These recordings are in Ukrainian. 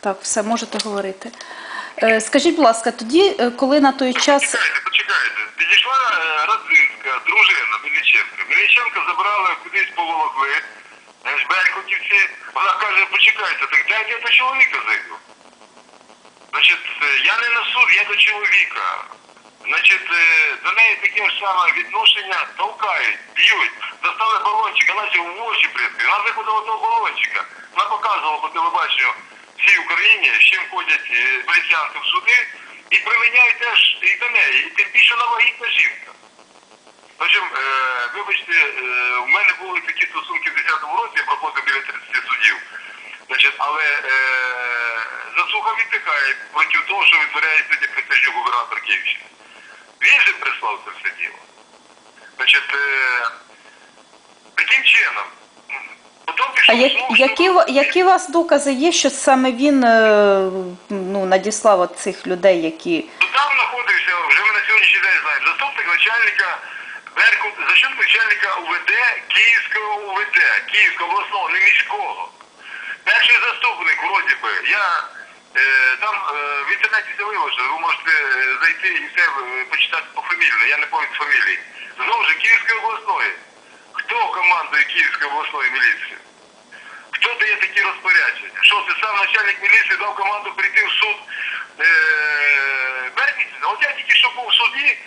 Так, все, можете говорити. Е, Скажіть, будь ласка, тоді, е, коли на той час. Почекайте, почекайте. Підійшла е, Радзинська, дружина Мельниченка. Мельниченка забрала кудись поволокли, е, з Беркутівці. Вона каже, почекайте, так дайте я до чоловіка зайду. Значить, е, я не на суд, я до чоловіка. Значить, е, до неї таке ж саме відношення толкають, б'ють, достали балончик, вона ще в очі прийти. Вона виходила до балончика. Вона показувала по телебаченню всій Україні, з чим ходять е, в суди, і приміняють теж і до неї. І тим більше вона вагітна жінка. Причому, е, вибачте, е, в мене були такі стосунки в 10-му році, я проходив біля 30 судів. Значить, але е, засуха відтихає проти того, що витворяє сьогодні присяжний губернатор Київщини. Він же прислав це все діло. Значить, е, таким чином. А слух, які, які у вас докази є, що саме він е, ну, надіслав цих людей, які. Ну, Там знаходився, вже ми на сьогоднішній день знаємо, заступник начальника Беркут, заступник начальника УВД Київського УВД, Київського обласного, не міського. Перший заступник, вроді би, я е, там е, в інтернеті це виложив, ви можете е, зайти і все е, почитати по фамілії, я не пам'ятаю фамілії. Знову ж Київської обласної. Хто командує Київської обласної міліції? Хто дає такі розпорядження? Що це сам начальник міліції дав команду прийти в суд е, Беркутівця? От я тільки що був в суді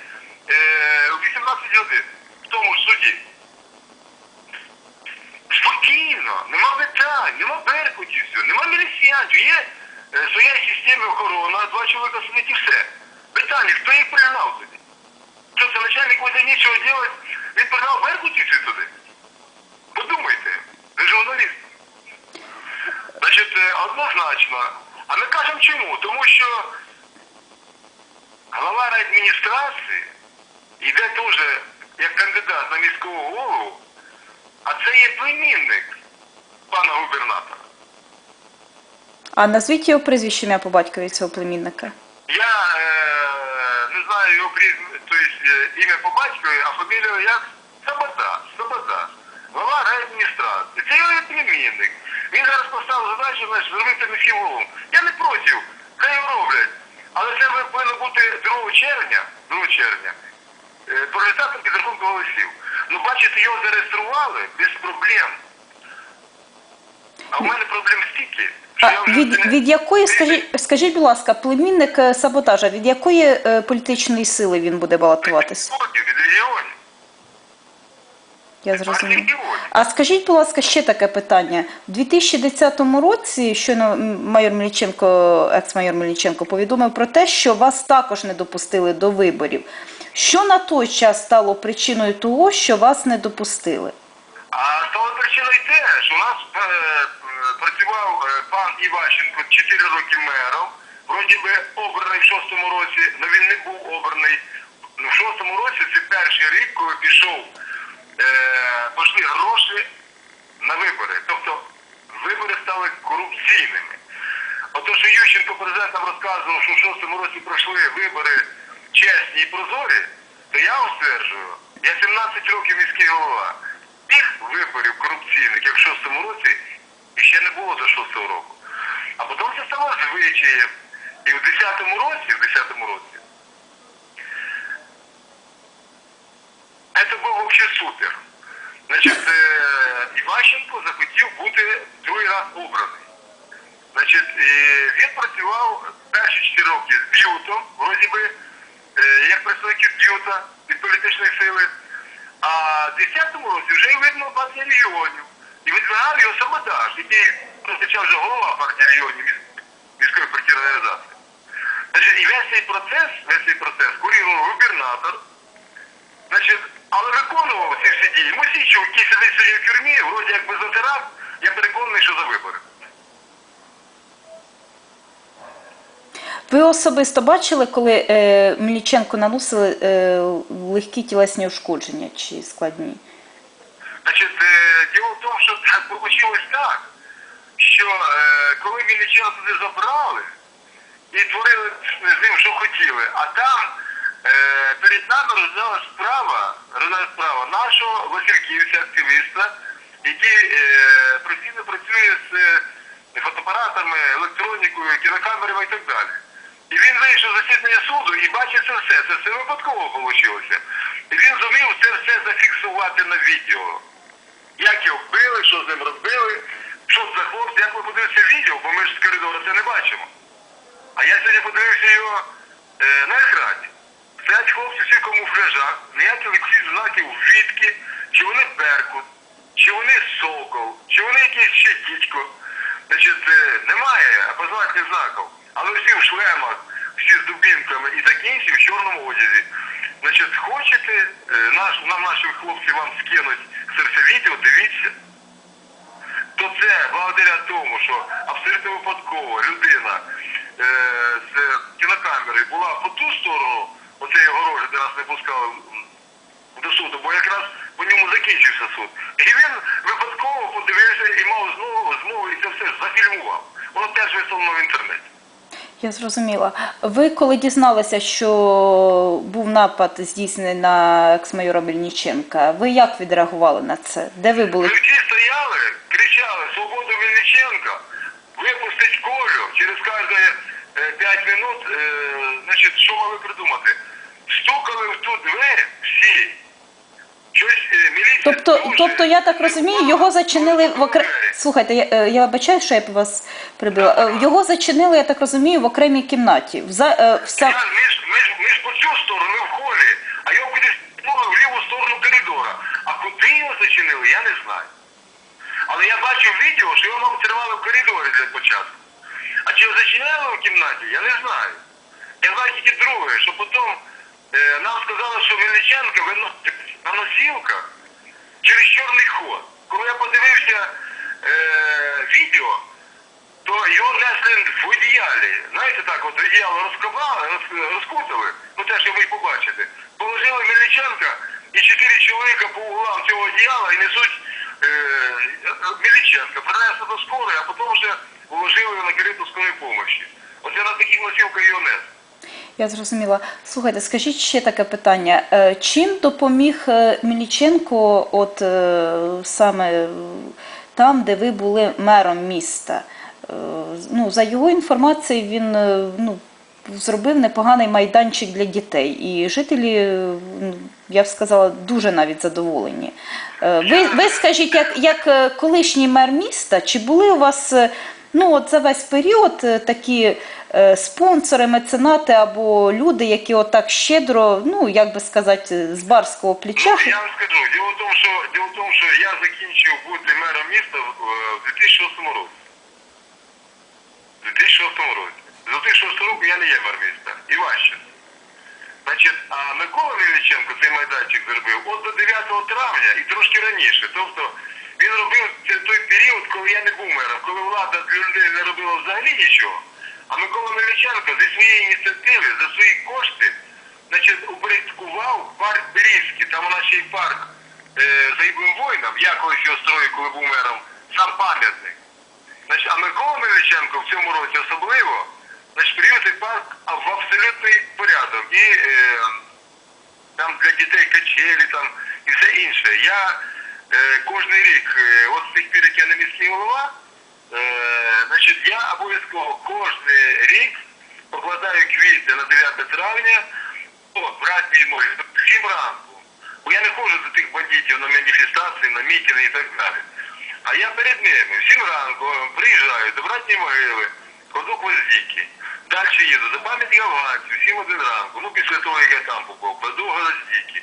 е, о 18 годин, в тому ж суді. Спокійно, нема питань, нема беркутівців, нема міліціянтів, є е, своя система охорона, два чоловіка сидить і все. Питання, хто їх пригнав тоді? Що це начальник буде нічого робити, він пригнав беркутівців туди? Подумайте, ви журналіст. Значить, е, однозначно. А ми кажемо чому? Тому що голова адміністрації йде теж як кандидат на міського голову, а це є племінник пана губернатора. А назвіть його прізвище ім'я по батькові цього племінника. Я е, не знаю його прізвище, тобто е, ім'я по батькові, а фамілію як Сабота. Сабота. Голова райадміністрації. Це його племінник. Він зараз поставив задачу, значить, зробити міським. Я не проти, хай його роблять. Але це повинно бути 2 червня, 2 червня, е, по результатам підрахунку голосів. Ну, бачите, його зареєстрували без проблем. А в мене проблем стільки, що я А вже від, не- від якої, скажіть, скажіть, будь ласка, племінник е, саботажа, від якої е, політичної сили він буде балотуватися? від регіонів. Я зрозумів. А скажіть, будь ласка, ще таке питання. У 2010 році щойно майор Мельниченко, екс-майор Мельниченко, повідомив про те, що вас також не допустили до виборів. Що на той час стало причиною того, що вас не допустили? А стало причиною те, що у нас е, е, працював е, пан Іващенко 4 роки мером, вроді би обраний в шостому році, але він не був обраний. Ну, в шостому році це перший рік, коли пішов, пішли гроші на вибори. Тобто вибори стали корупційними. Ото, що Ющенко президент нам розказував, що в шостому році пройшли вибори чесні і прозорі, то я вам стверджую, я 17 років міський голова. Тих виборів корупційних, як в шостому році, ще не було до шостого року. А потім це стало звичаєм. І в 10-му році, в 10-му році, це був взагалі супер. Значить, Іващенко захотів бути другий раз обраний. Значить, і він працював перші 4 роки з б'ютом, вроді би, е, як представник із б'юта від політичної сили. А в 10-му році вже видно партія регіонів. І відбирав його саботаж, який зустрічав вже голова партії регіонів міс- міської партійної організації. Значить, і весь цей процес, весь цей процес курував губернатор. Значить, але виконував ці всі дії. Мусійчук, який сидить сьогодні в тюрмі, вроді як би затирав, я переконаний, що за вибори. Ви особисто бачили, коли е, Мельниченко наносили е, легкі тілесні ушкодження чи складні? Значить, е, діло в тому, що так вийшло так, що е, коли Міліченко туди забрали і творили з ним, що хотіли, а там перед нами розглядала справа, розглядала справа нашого Васильківця, активіста, який е, постійно працює з е, фотоапаратами, електронікою, кінокамерами і так далі. І він вийшов з засідання суду і бачить це все. Це все випадково вийшло. І він зумів це все зафіксувати на відео. Як його били, що з ним робили, що за хлопці, як ви подивитися відео, бо ми ж з коридору це не бачимо. А я сьогодні подивився його е, на екрані. Стоять хлопці всі в камуфляжах, ніяких всіх знаків відки, чи вони Беркут, чи вони Сокол, чи вони якийсь ще дідько. Значить, е, немає опознавальних знаків. Але всі в шлемах, всі з дубінками і такі інші в чорному одязі. Значить, хочете, е, наш, нам наші хлопці вам скинуть це дивіться то це благодаря тому, що абсолютно випадково людина е, з кінокамери була по ту сторону оцеї огорожі, де нас не пускали до суду, бо якраз по ньому закінчився суд. І він випадково подивився і мав знову змогу і це все зафільмував. Воно теж виставлено в інтернеті. Я зрозуміла. Ви коли дізналися, що був напад здійснений на екс-майора Мельниченка, ви як відреагували на це? Де ви були? Всі стояли, кричали «Свободу Мельниченка! Випустить Колю!» Через кожні 5 минут, е, значить, що могли придумати? Стукали в ту двері всі. Щось е, міліція Тобто, дуже тобто я так розумію, його зачинили в окре... Слухайте, я, е, я що я б вас прибила. Е, Його зачинили, я так розумію, в окремій кімнаті. В за, е, в са- Я, ми, ж, ми, ж, ми ж по цю сторону, в холі, а його кудись пнули в ліву сторону коридора. А куди його зачинили, я не знаю. Але я бачив відео, що його, мабуть, тривали в коридорі для початку. А чи зачиняли в кімнаті, я не знаю. Я знаю тільки друге, що потім е, нам сказали, що Мельниченка на носілках через чорний ход. Коли я подивився е, відео, то його несли в одіялі. Знаєте так, от одіяло розкопали, роз- розкутали, ну те, що ви побачите. Положили Мельниченка і чотири чоловіка по углам цього одіяла і несуть е, Мельниченка. Принесли до скорої, а потім вже його на скорої допомоги. Оце на таких носілках його. Я зрозуміла. Слухайте, скажіть ще таке питання. Е, Чим допоміг е, Мельниченко, от е, саме там, де ви були мером міста? Ну, за його інформацією, він ну, зробив непоганий майданчик для дітей. І жителі, ну, я б сказала, дуже навіть задоволені. Ви, ви скажіть, як, як колишній мер міста, чи були у вас ну, от за весь період е, такі е, спонсори, меценати або люди, які отак щедро, ну, як би сказати, з барського плеча? Ну, я вам скажу, діло в тому, що діло в тому, що я закінчив бути мером міста в, е, 2006 році. В 2006 році. З 2006 року я не є мер міста. Іващенко. Значить, а Микола Мельниченко цей майданчик зробив от до 9 травня і трошки раніше. Тобто він робив той період, коли я не був мером, коли влада для людей не робила взагалі нічого. А Микола Мельниченко зі своєї ініціативи, за свої кошти, значить, упорядкував парк Берізький, там у нас ще й парк е, загиблим воїнам, я колись його строїв, коли був мером, сам пам'ятник. Значить, а Микола Мельниченко в цьому році особливо значить, привів цей парк в абсолютний порядок. І е, там для дітей качелі там, і все інше. Я е, кожен рік, е, от з тих пір, як я не міський голова, е, значить, я обов'язково кожен рік покладаю квіти на 9 травня, о, братній мої, в 7 ранку. Бо я не ходжу до тих бандитів на маніфестації, на мітинги і так далі. А я перед ними в 7 ранку приїжджаю до братньої могили, кладу гвоздики. Далі їду за пам'ятник афганців, 7 один ранку. Ну, після того, як я там побув, кладу гвоздики.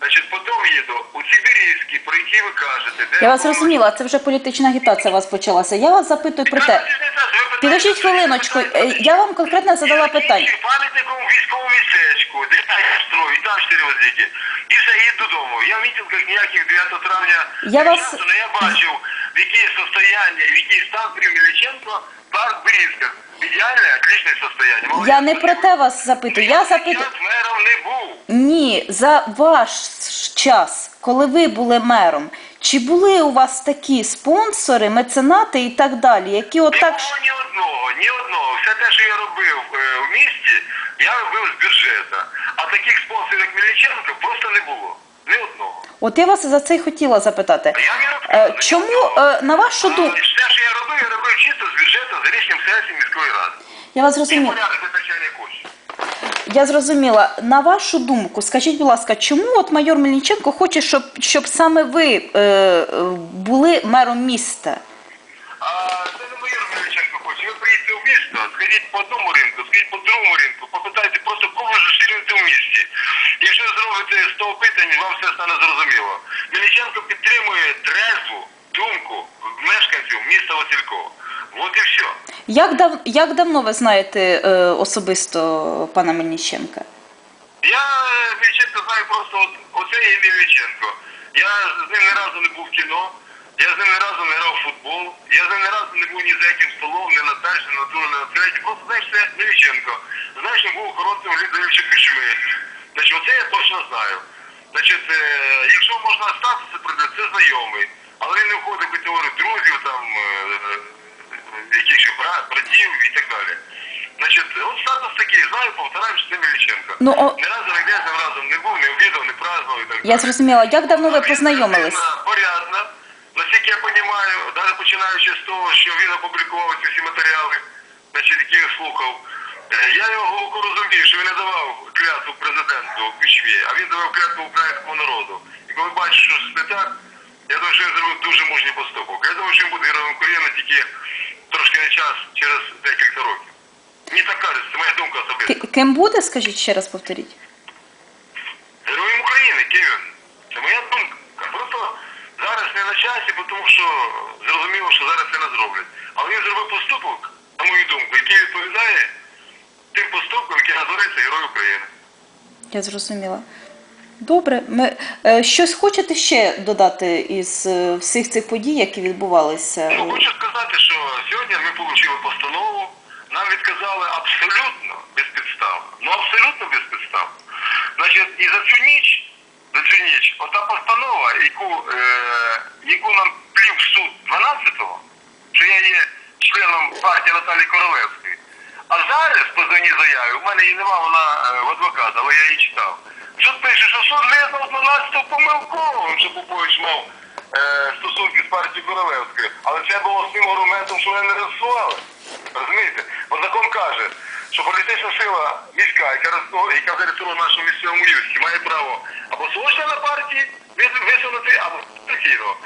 Значить, потім їду у Сибірський, про які ви кажете. Де Я вас розуміла, це вже політична агітація у вас почалася. Я вас запитую про те. Підождіть хвилиночку, е, я вам конкретно задала питання. Пам'ятником військовому містечку, де я строю, і там чотири возики. І все, їду додому. Я в мітингах ніяких 9 травня Я не вас- але я бачив, в якій состоянні, в який стан привів Мельниченко парк Брізька. Ідеальне, отличне состояние. Молодець. Я не про те вас запитую. Я запитую. Я мером не був. Ні, за ваш час, коли ви були мером, чи були у вас такі спонсори, меценати і так далі, які отак. було ні одного, ні одного. Все те, що я робив е, в місті, я робив з бюджету. А таких спонсорів, як Мельниченко, просто не було. Ні одного. От я вас за це й хотіла запитати. А я не Е. Чому, е, на вашу думку, Все, що я робив, я робив чисто з бюджету за рішенням сесії міської ради. я вас І зрозуміла. порядок витрачання коштів. Я зрозуміла. На вашу думку, скажіть, будь ласка, чому от майор Мельниченко хоче, щоб, щоб саме ви е, е, були мером міста? А це не майор Мельниченко хоче. Ви приїдете в місто, сходіть по одному ринку, сходіть по другому ринку, попитайте просто кого ви зустрінете в місті. Якщо зробите 100 питань, вам все стане зрозуміло. Мельниченко підтримує трезву думку мешканців міста Василькова. От і все. Як, дав, як давно ви знаєте е, особисто пана Мельниченка? Я е, Мельниченко знаю просто от, оце є Мельниченко. Я з ним ні разу не був в кіно, я з ним ні разу не грав в футбол, я з ним ні разу не був ні за яким столом, ні на першій, ні на другому, ні на третій. Просто знаєш, це Мельниченко. Знаєш, він був охоронцем лідерівчих пішми. Значить, оце я точно знаю. Значить, е, якщо можна статус придати, це знайомий. Але він не входить в категорію друзів, там, е, е, якихось брат, братів і так далі. Значить, от статус такий, знаю, повторяю, що це Мельниченко. Ну, о, Ні разу не разом не був, не обідав, не празднував і так далі. я зрозуміла, як давно ви познайомились? Порядна. Наскільки я розумію, навіть починаючи з того, що він опублікував ці всі матеріали, значить, які я слухав. Е, Я його глибоко розумію, що він не давав клятву президенту в Кучмі, а він давав клятву українському народу. І коли бачиш, що це не так, я думаю, що він зробив дуже мужній поступок. Я думаю, що він буде героєм України тільки трошки не час, через декілька років. Мені так кажеться, це моя думка особиста. Ким буде, скажіть ще раз повторіть? Героєм України, Кевін. Це моя думка. Просто зараз не на часі, бо тому що зрозуміло, що зараз це не зроблять. Але він зробив поступок, на мою думку, який відповідає тим поступкам, які називаються Герой України. Я зрозуміла. Добре, ми е, щось хочете ще додати із е, всіх цих подій, які відбувалися? Ну, хочу сказати, що сьогодні ми отримали постанову. Нам відказали абсолютно безпідставно. Ну абсолютно безпідставно. Значить, і за цю ніч, цю ніч, ота постанова, яку, е, яку нам плів суд 12-го, що я є членом партії Наталії Королевської. А зараз по даній заяві, у мене її нема, вона е, в адвоката, але я її читав. Суд пише, що суд визнав 12-го помилковим, що Попович мав е, стосунки з партією Королевською. Але це було з тим аргументом, що вони не реєстрували. Розумієте? Бо закон каже, що політична сила міська, яка реєстру- яка зареєстрована в нашому місцевому юсті, має право або свого члена партії висунути, або партійного.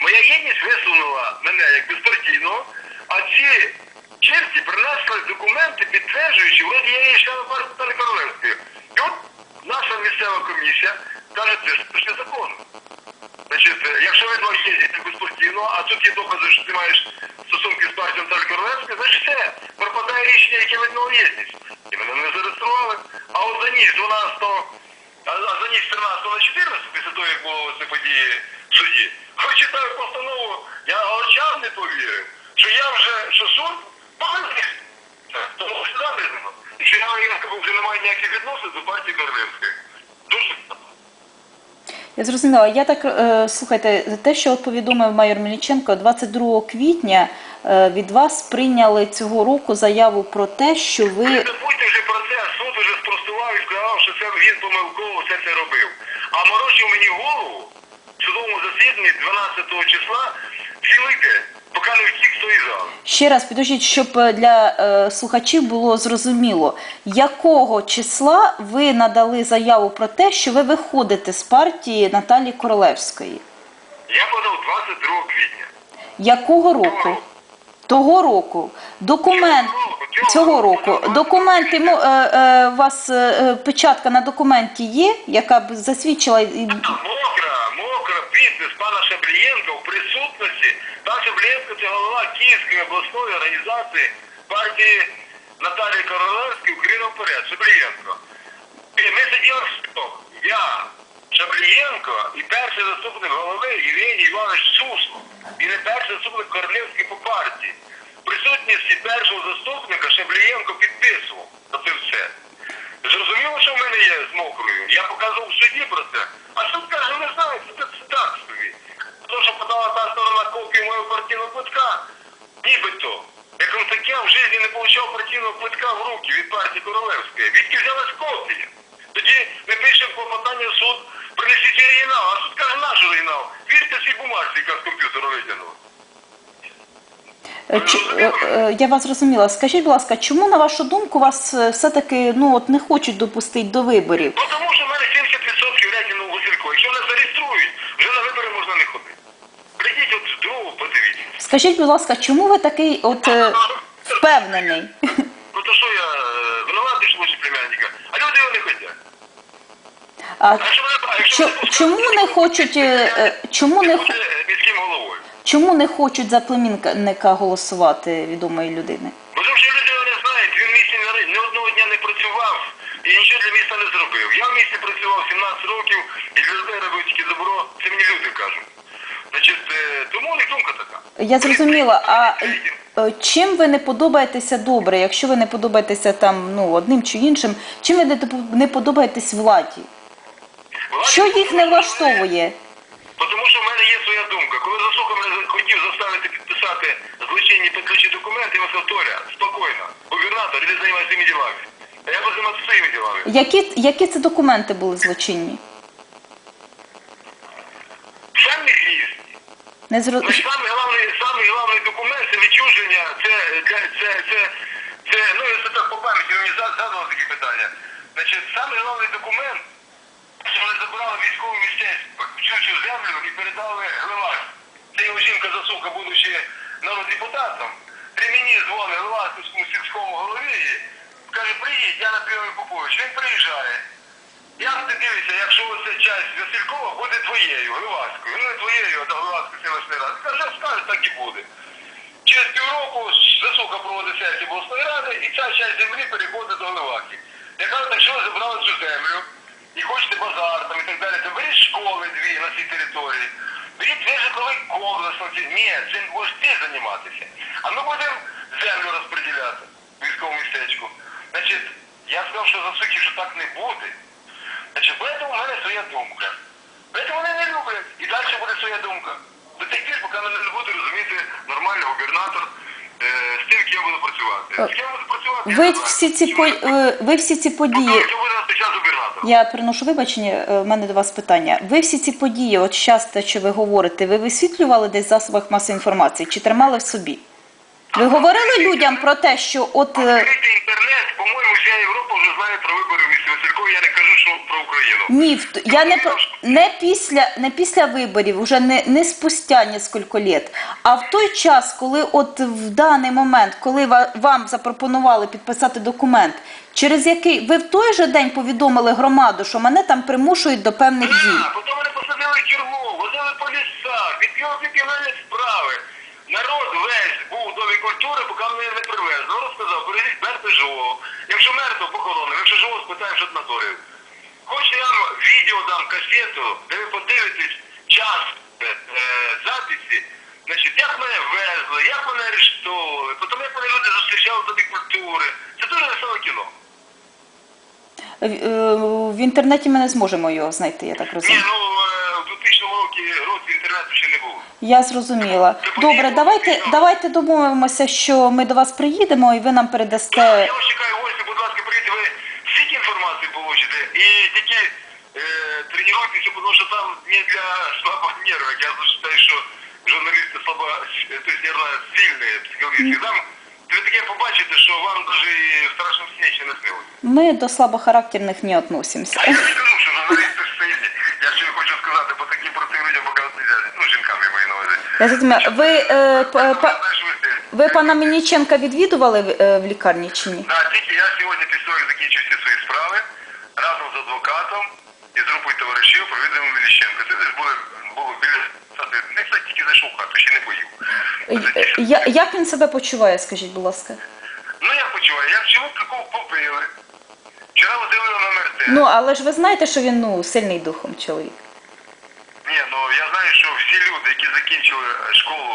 Моя єдність висунула мене як безпартійного, а ці черті принесли документи, підтверджуючи, вроді я є членом партії Королевської. І от наша місцева комісія каже, це ж це законно. Значить, е, якщо ви два їздите безпостійно, а тут є докази, що ти маєш стосунки з партією Наталі Королевської, значить все, пропадає рішення, яке видно єдність. І мене не зареєстрували. А от за ніч 12 а, за ніч 13 на 14, після того, як було ці події в суді, прочитаю постанову, я очам не повірив, що я вже, що суд помилився. Тому що да. І що я вже не маю ніяких відносин до партії Королевської. Я зрозуміла. Я так е, слухайте, те, що от повідомив майор Мельниченко, 22 квітня е, від вас прийняли цього року заяву про те, що Ви забудьте вже про це, суд вже спростував і сказав, що це він помилково все це робив. А морочив мені голову в судовому засіданні 12 числа день, поки не втік з тої ще раз підождіть, щоб е, для е, слухачів було зрозуміло, якого числа ви надали заяву про те, що ви виходите з партії Наталії Королевської? Я подав 22 квітня. Якого року? Того року. Документ цього року. Документи мо- е, е, у вас е, е, печатка на документі є, яка б засвідчила і Мокра, мокра підпис пана Шаблієнка в. Шаблієнко це голова Київської обласної організації партії Наталії Королевської Україна. Шаблієнко. І ми сиділи в стол. Я, Шаблієнко і перший заступник голови Євгеній Іванович Суслов. І не перший заступник Королевський по партії. В присутності першого заступника Шаблієнко підписував на це все. Зрозуміло, що в мене є з мокрою. Я показував в суді про це. А суд каже, не знаю, це, це так собі. Тому що подала та сторона копію мого партійного квитка, нібито. Як він таке в житті не отримав партійного квитка в руки від партії Королевської. Відки взялась копія. Тоді ми пишемо клопотання в суд Принесіть оригінал, а тут каже наш оригінал. Вірте цій бумажці, яка з комп'ютера витягнула. Е, ч- е, е, Я вас зрозуміла. Скажіть, будь ласка, чому на вашу думку вас е, все-таки ну от не хочуть допустити до виборів? Ну тому що в мене 70% рейтингу Василько. Якщо мене зареєструють, вже на вибори можна не ходити. Прийдіть от з другого, подивіться. Скажіть, будь ласка, чому ви такий от е, впевнений? Ну то що я е, винуватий, що лучше племянника? А люди його не хочуть. А А якщо мене, а якщо чо- мене пускають, чому не хочуть, е, е, чому не буде х- міським головою? Чому не хочуть за племінника голосувати відомої людини? Бо тому що люди його не знають, він в місті не одного дня не працював і нічого для міста не зробив. Я в місті працював 17 років і для людей робив тільки добро, це мені люди кажуть. Значить, е, тому і думка така. Я зрозуміла. А е, чим ви не подобаєтеся добре? Якщо ви не подобаєтеся там ну одним чи іншим, чим ви не не подобаєтесь владі? Власне, Що їх не влаштовує? Тому що в мене є своя думка. Коли Засуха мене хотів заставити підписати злочинні підключі документи, я сказав, Толя, спокійно, губернатор, іди займайся своїми ділами. А я буду займатися своїми ділами. Які, які це документи були злочинні? Самі різні. Не зро... Значить, самий головний, самий головний документ це відчуження, це, це, це, це, це, ну, якщо так по пам'яті, мені за- задали такі питання. Значить, самий головний документ, що вони забрали військову містечко, чучу землю і передали Глевак. Це його жінка засука, будучи народдепутатом, при мені дзвонить Глевацькому сільському голові каже, приїдь, я на прийомі Попович. Він приїжджає. Як ти дивишся, якщо оця часть Василькова буде твоєю, Гливацькою, ну не твоєю, а Гливацької селищної ради. Каже, скаже, так і буде. Через півроку засуха проводить сесію обласної ради, і ця часть землі переходить до Гливаки. Я кажу, так що забрали цю землю, і хочете базар там і так далі, то беріть школи дві на цій території, беріть дві житловий комплекс. Ні, цим будеш ти займатися. А ми будемо землю розподіляти в військовому містечку. Значить, я сказав, що засухи, що так не буде. Значить, поэтому у мене своя думка. Поэтому вони не люблять. І далі буде своя думка. До тих пір, поки мене не буде розуміти нормальний губернатор е, з тим, ким я буду працювати. З ким я буду працювати, я Ви всі ці по... е, ви всі ці події. Час губернатор. Я приношу вибачення, е, в мене до вас питання. Ви всі ці події, от щастя, що ви говорите, ви висвітлювали десь в засобах масової інформації чи тримали в собі? Ви говорили людям про те, що от Відкрити інтернет, по-моєму, вся Європа вже знає про вибори в місті Василькова, я не кажу, що про Україну. ні, в- я не не після не після виборів, уже не, не спустя несколько літ, а в той час, коли от в даний момент, коли ва- вам запропонували підписати документ, через який ви в той же день повідомили громаду, що мене там примушують до певних дій. Так, потім вони посадили в тюрму, возили по лісах, відкрили кримінальні справи. Народ весь був у домі культури, поки мене не привезли. Ну, розказав, перевезіть мертве живого. Якщо мертво, похоронимо, якщо живого, спитаємо, що ти натворив. Хочете я вам відео дам, касету, де ви подивитесь час е, е, записі, значить, як мене везли, як мене арештовували, потім як мене люди зустрічали домі культури. Це дуже веселе кіно. В, е, в інтернеті ми не зможемо його знайти, я так Ні, розумію. ну е, в 2000 році році інтернету ще не було. Я зрозуміла. Добре, давайте, давайте домовимося, що ми до вас приїдемо і ви нам передасте. я вас чекаю в гості, будь ласка, прийдіть, ви стільки інформації получите і тільки е, тренуйтеся, там не для слабых нервов. Я вважаю, що журналісти слабо, то есть, нервно сильні психологічні. Там ви таке побачите, що вам навіть і в страшному сні ще не снилося. Ми до слабохарактерних не относимося. А я не кажу, що журналісти сильні. Я ще хочу сказати, бо таким простим людям показати не. Ну, жінкам я маю на увазі. Ви, е, п- ви пана Мініченка відвідували в, е, в лікарні чи ні? Да, тільки я сьогодні після того, як закінчив всі свої справи, разом з адвокатом і з групою товаришів провідав Це десь було, було біля не кстати, тільки зайшов в хату, ще не поїв. Е, Я, як він себе почуває, скажіть, будь ласка? Ну я почуваю, я вчора такого побили. Вчора возили його на МРТ. Ну, але ж ви знаєте, що він ну, сильний духом чоловік. Ні, ну я знаю, що всі люди, які закінчили школу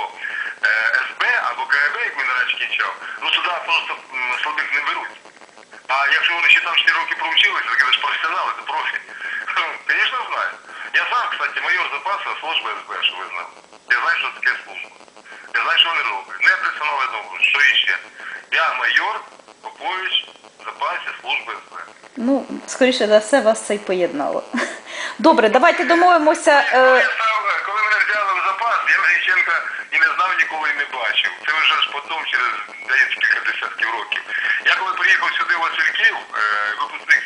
е, СБ або КГБ, як він раніше кінчав, ну туди просто м, слабих не беруть. А якщо вони ще там 4 роки проучилися, так це ж професіонали, це профі. Звісно, знаю. Я сам, кстати, майор запасу служби СБ, що ви знали. Я знаю, що таке служба. Я знаю, що вони роблять. Не персонал добре, що іще. Я майор Попович в запасі служби СБ. Ну, скоріше за все, вас це й поєднало. Добре, давайте домовимося. Коли, Е, коли мене взяли в запас, я Мельниченка і не знав ніколи і не бачив. Це вже ж потім, через десь кілька десятків років. Я коли приїхав сюди в Васильків, е, випускник